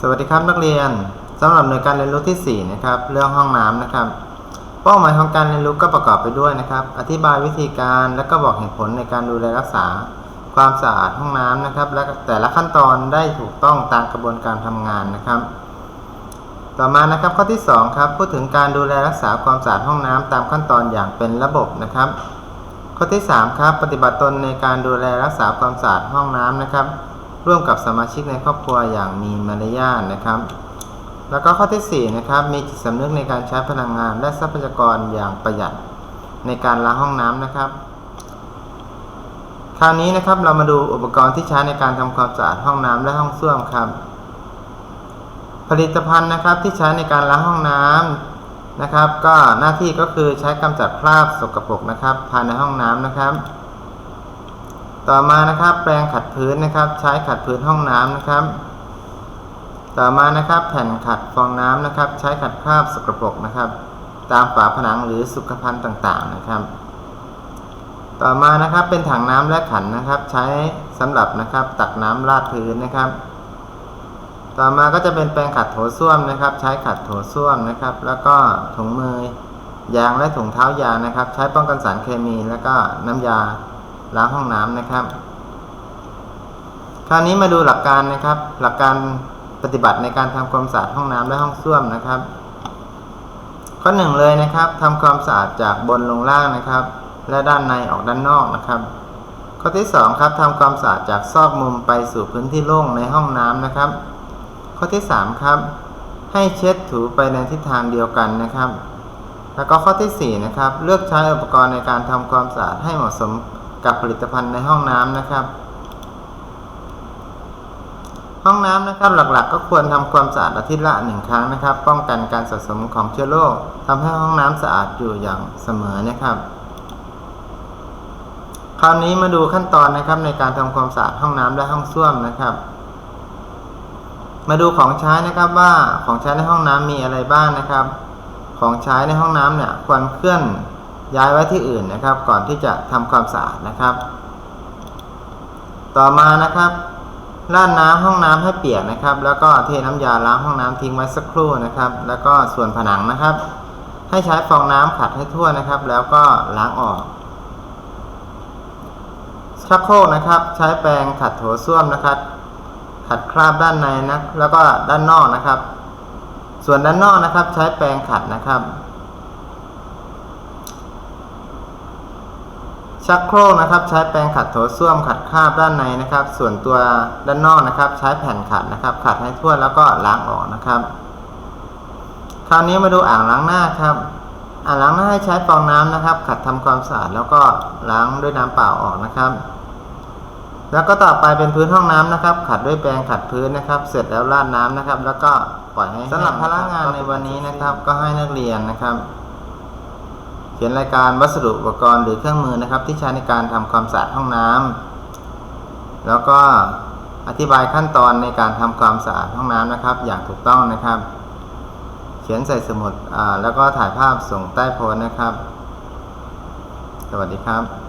สวัสดีครับนักเรียนสำหรับหน่วยการเรียนรู้ที่ 4 นะครับ เรื่องห้องน้ำนะครับ เป้าหมายของการเรียนรู้ก็ประกอบไปด้วยนะครับ อธิบายวิธีการและก็บอกเหตุผลในการดูแลรักษา ความสะอาดห้องน้ำนะครับ และแต่ละขั้นตอนได้ถูกต้องตามกระบวนการทำงานนะครับ ต่อมานะครับข้อที่ 2 ครับ พูดถึงการดูแลรักษาความสะอาดห้องน้ำตามขั้นตอนอย่างเป็นระบบนะครับ ข้อที่ 3 ครับ ปฏิบัติตนในการดูแลรักษาความสะอาดห้องน้ำนะครับ ร่วมกับสมาชิกในครอบครัวอย่างมีมารยาทนะครับ แล้วก็ข้อที่4นะครับมีจิตสำนึกในการใช้พลังงาน และทรัพยากรอย่างประหยัดในการล้างห้องน้ำนะครับ คราวนี้นะครับเรามาดูอุปกรณ์ที่ใช้ในการทำความสะอาดห้องน้ำและห้องส้วมครับผลิตภัณฑ์นะครับที่ใช้ในการล้างห้องน้ำนะครับ ก็หน้าที่ก็คือใช้กำจัดคราบสกปรกนะครับ ภายในห้องน้ำนะครับ ต่อมานะครับ แปรงขัดพื้นนะครับ ใช้ขัดพื้นห้องน้ำนะครับ ต่อมานะครับ แผ่นขัดฟองน้ำนะครับ ใช้ขัดคราบสกปรกนะครับ ตามฝาผนังหรือสุขภัณฑ์ต่างๆนะครับ ต่อมานะครับเป็นถังน้ำและขันนะครับ ใช้สำหรับนะครับตักน้ำราดพื้นนะครับ ต่อมาก็จะเป็นแปรงขัดโถส้วมนะครับ ใช้ขัดโถส้วมนะครับ แล้วก็ถุงมือยางและถุงเท้ายางนะครับ ใช้ป้องกันสารเคมี แล้วก็น้ำยา ล้างห้องน้ำนะครับ คราวนี้มาดูหลักการนะครับ หลักการปฏิบัติในการทำความสะอาดห้องน้ำและห้องส้วมนะครับ ข้อหนึ่งเลยนะครับทำความสะอาดจากบนลงล่างนะครับ และด้านในออกด้านนอกนะครับ ข้อที่สองครับทำความสะอาดจากซอกมุมไปสู่พื้นที่โล่งในห้องน้ำนะครับ ข้อที่สามครับให้เช็ดถูไปในทิศทางเดียวกันนะครับ แล้วก็ข้อที่สี่นะครับ เลือกใช้อุปกรณ์ในการทำความสะอาดให้เหมาะสม กับผลิตภัณฑ์ในห้องน้ำนะครับ ห้องน้ำนะครับหลักๆ ก็ควรทำความสะอาดอาทิตย์ละหนึ่งครั้งนะครับ ป้องกันการสะสมของเชื้อโรคทำให้ห้องน้ำสะอาดอยู่อย่างเสมอนะครับ คราวนี้มาดูขั้นตอนนะครับในการทำความสะอาดห้องน้ำและห้องส้วมนะครับ มาดูของใช้นะครับว่าของใช้ในห้องน้ำมีอะไรบ้างนะครับ ของใช้ในห้องน้ำเนี่ยควรเคลื่อน ย้ายไว้ที่อื่นนะครับ ก่อนที่จะทำความสะอาดนะครับ ต่อมานะครับราดน้ำห้องน้ำให้เปียกนะครับ แล้วก็เทน้ำยาล้างห้องน้ำทิ้งไว้สักครู่นะครับ แล้วก็ส่วนผนังนะครับ ให้ใช้ฟองน้ำขัดให้ทั่วนะครับ แล้วก็ล้างออกชักโครกนะครับ ใช้แปรงขัดโถส้วมนะครับ ขัดคราบด้านในนะแล้วก็ด้านนอกนะครับ ส่วนด้านนอกนะครับ ใช้แปรงขัดนะครับ ชักโครกนะครับ ใช้แปรงขัดโถส้วมขัดคราบด้านในนะครับ ส่วนตัวด้านนอกนะครับ ใช้แผ่นขัดนะครับ ขัดให้ทั่วแล้วก็ล้างออกนะครับ คราวนี้มาดูอ่างล้างหน้าครับอ่างล้างหน้าให้ใช้ฟองน้ำนะครับ ขัดทำความสะอาดแล้วก็ล้างด้วยน้ำเปล่าออกนะครับ แล้วก็ต่อไปเป็นพื้นห้องน้ำนะครับ ขัดด้วยแปรงขัดพื้นนะครับ เสร็จแล้วราดน้ำนะครับ แล้วก็ปล่อยให้สำหรับพนักงานในวันนี้นะครับ ก็ให้นักเรียนนะครับ เขียนรายการวัสดุอุปกรณ์หรือเครื่องมือนะครับ ที่ใช้ในการทำความสะอาดห้องน้ำแล้วก็อธิบายขั้นตอนในการทำความสะอาดห้องน้ำนะครับ อย่างถูกต้องนะครับ เขียนใส่สมุดแล้วก็ถ่ายภาพส่งใต้โพสต์นะครับ สวัสดีครับ